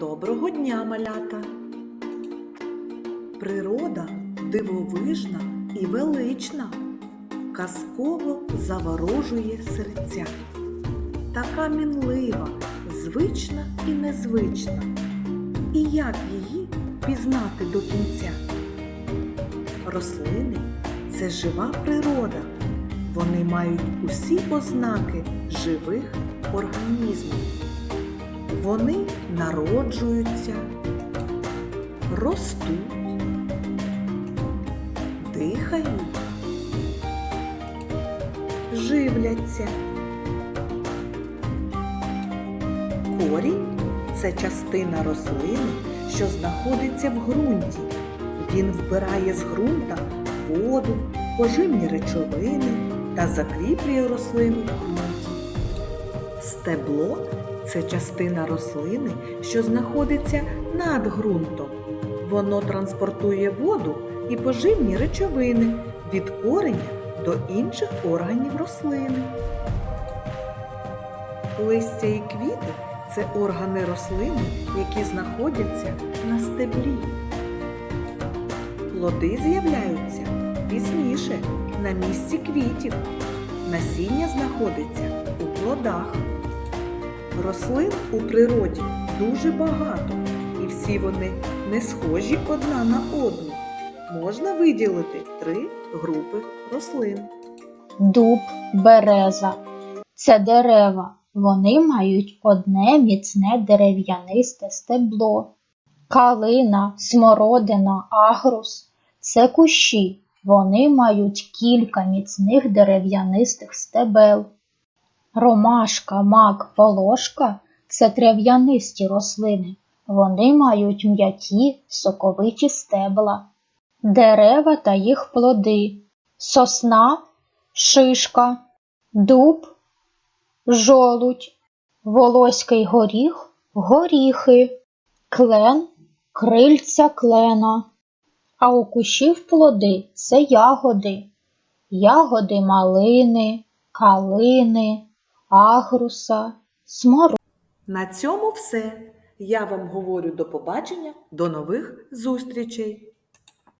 Доброго дня, малята! Природа дивовижна і велична, казково заворожує серця. Така мінлива, звична і незвична. І як її пізнати до кінця? Рослини це жива природа. Вони мають усі ознаки живих організмів. Вони народжуються, ростуть, дихають, живляться. Корінь це частина рослини, що знаходиться в ґрунті. Він вбирає з ґрунта воду, поживні речовини та закріплює рослину. Стебло це частина рослини, що знаходиться над ґрунтом. Воно транспортує воду і поживні речовини від кореня до інших органів рослини. Листя і квіти це органи рослини, які знаходяться на стеблі. Плоди з'являються пізніше на місці квітів. Насіння знаходиться у плодах. Рослин у природі дуже багато, і всі вони не схожі одна на одну. Можна виділити три групи рослин. Дуб, береза це дерева. Вони мають одне міцне дерев'янисте стебло. Калина, смородина, агрус це кущі. Вони мають кілька міцних дерев'янистих стебел. Ромашка, мак, волошка це трав'янисті рослини. Вони мають м'які соковиті стебла. Дерева та їх плоди. Сосна, шишка, дуб, жолудь, волоський горіх, горіхи, клен, крильця клена. А у кущів плоди це ягоди, ягоди малини, калини, агруса, смородини. На цьому все. Я вам говорю до побачення, до нових зустрічей!